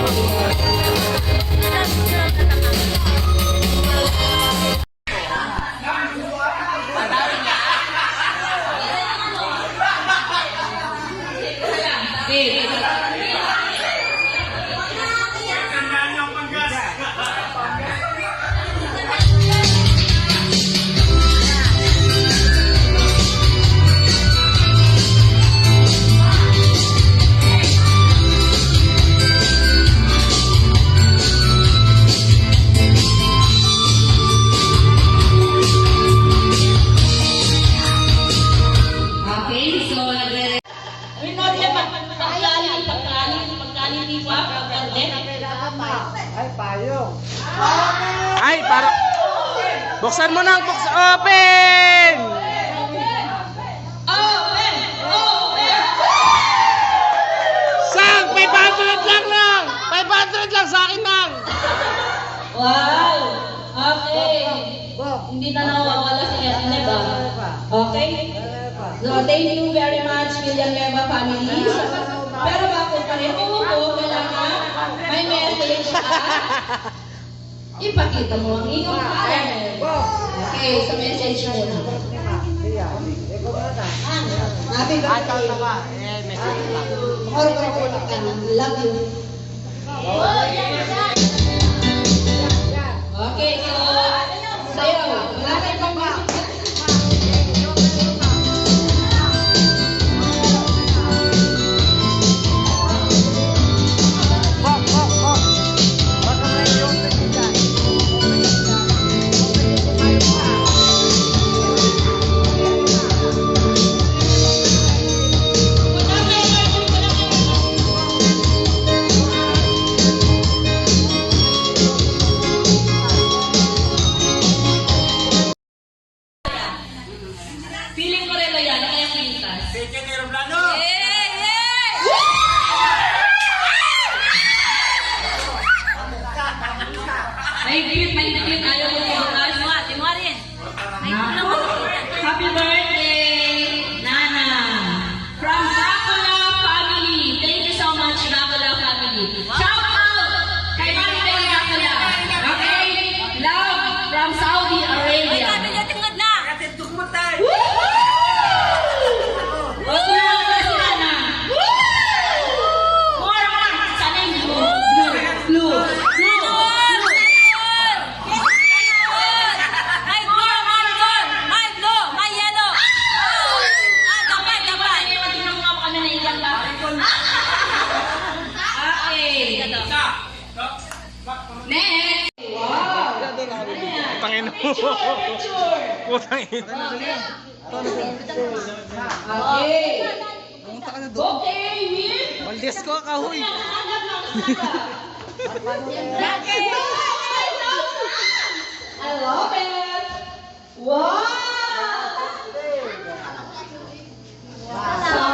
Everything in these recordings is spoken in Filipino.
Okay, 500 lang sa akin lang! Wow! Okay. Hindi na nawawala si Ethne ba? Okay? So, thank you very much, Villanueva family. Pero bago pareho ko, kailangan may message ka. Ipakita mo ang iyong talent. Okay, sa message mo na. Iya, ikaw na ta. Happy birthday. Eh, message lang. Or ka Love you. Okay, so, sa'yo, Putang ina. Okay. Okay, Will. Maldes ko, kahoy. I love it. Wow. Sana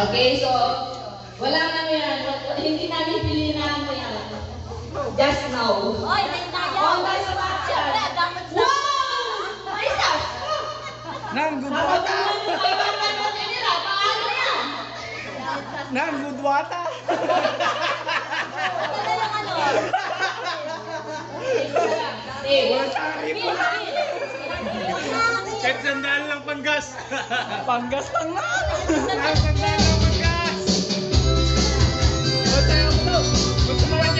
Okay, so wala na yan. Hindi namin piliin na ano yan. Just now. On the spot yan. Wow! Nang gudwata. Paano yan? Nang gudwata. Eh, Kahit sandaan lang panggas. panggas lang na. Kahit sandaan lang panggas. Panggas panggas Panggas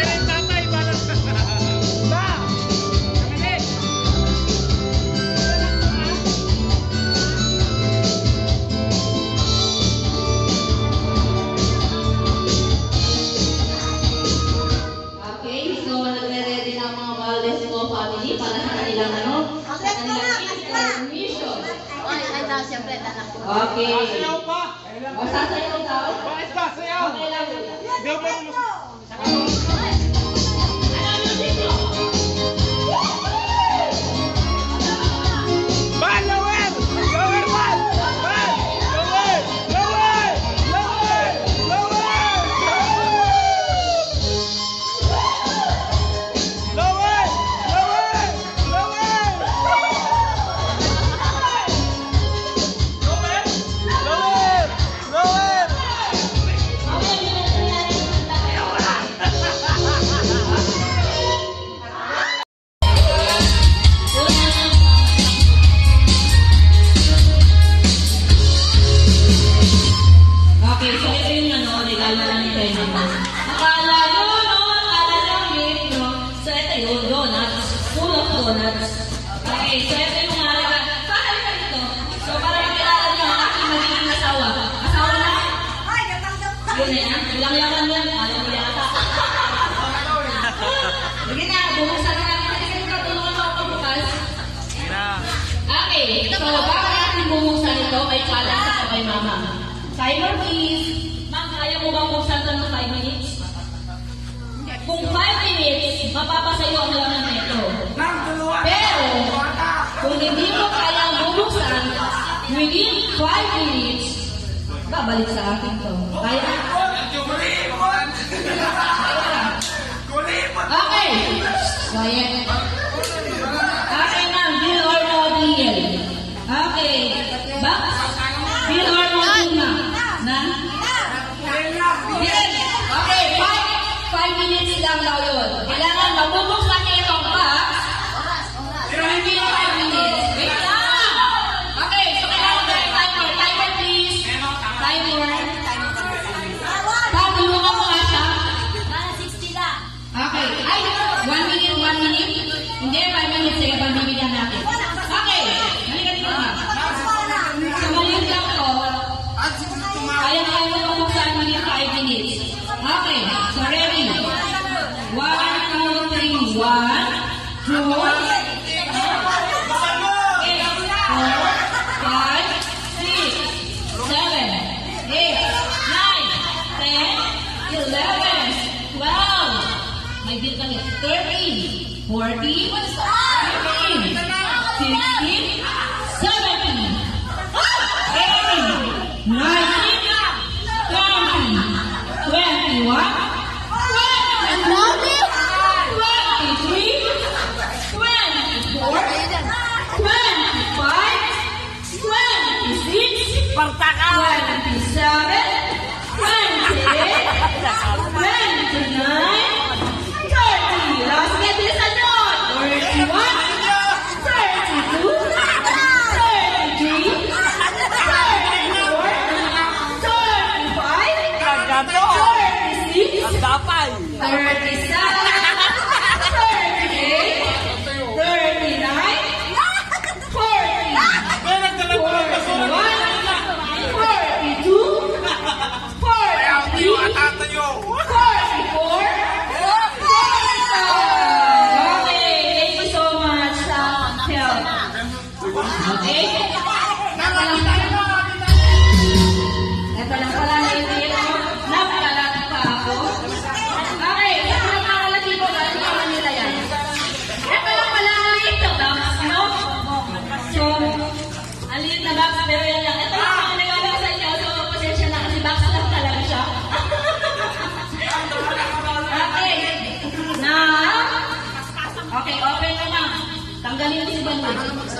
panggas. Okay. Sayaw pa! O, sasayaw daw? Bakit ba sayaw? Okay lang. Gawin mo. Ano Timer is, ma'am, kaya mo ba buksan ng 5 minutes? Kung 5 minutes, mapapasayo ang laman nito. Pero, kung hindi mo kaya bubuksan, within 5 minutes, babalik sa akin to. Kaya? Okay. Quiet. One, two, Okay? Ito lang pala na yung tiro. Napakalat pa ako. Okay, ito lang na tiro. Dahil yan. Ito lang pala na ito. Box, no? So, ang na box, pero yan lang. Ito lang ang sa inyo. So, pasensya na kasi box lang talaga siya. okay. Na? Okay, open na na. Tanggalin mo si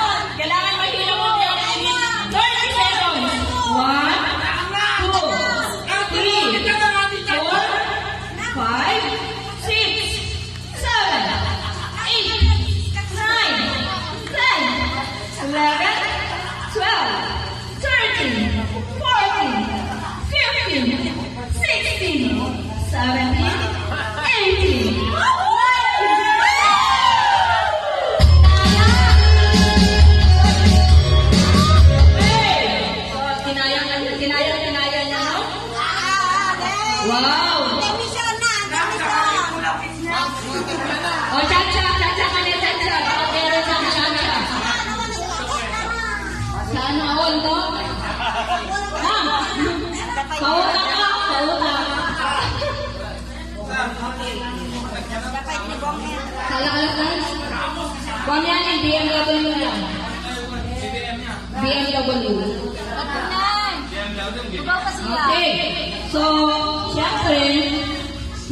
Kala-kala guys. Kung yan yung BMW yan. BMW. Okay. So, syempre,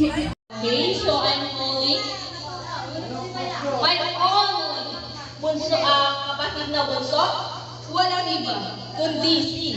okay, so I'm calling my own bunso, ah, kapatid na bunso, walang iba, kundi si!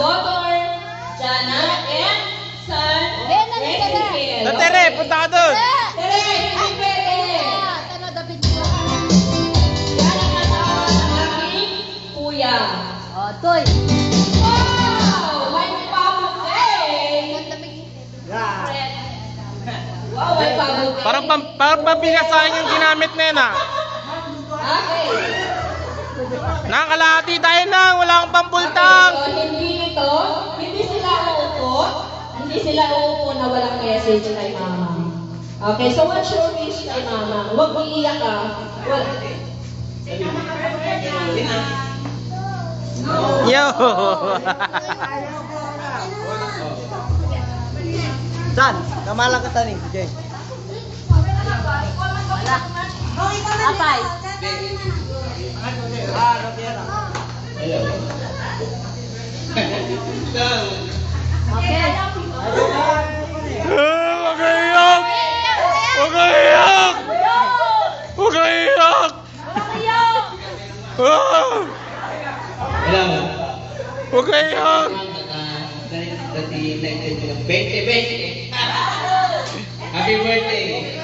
Daughter, Jana, and na. Ezekiel. Na Tere, punta ka doon. Tere? Yan ang asawa ng aking kuya. Oh, Toy. Wow! May pabuke! Wow, may pabuke. Parang, pam, parang pambigas sa akin yung ginamit na yun ah. Okay. Nakakalahati tayo nang, wala akong pampultang. Okay, so hindi ito, hindi sila uupo, hindi sila uupo na walang message kay mama. Okay, so what's your wish kay mama? Huwag iiyak ka. Wal Yo! San? Kamala ka tani, Jay. Apay. Ah, ano yan? Okay. Huwag! Ah! Kayo iyak! Happy birthday!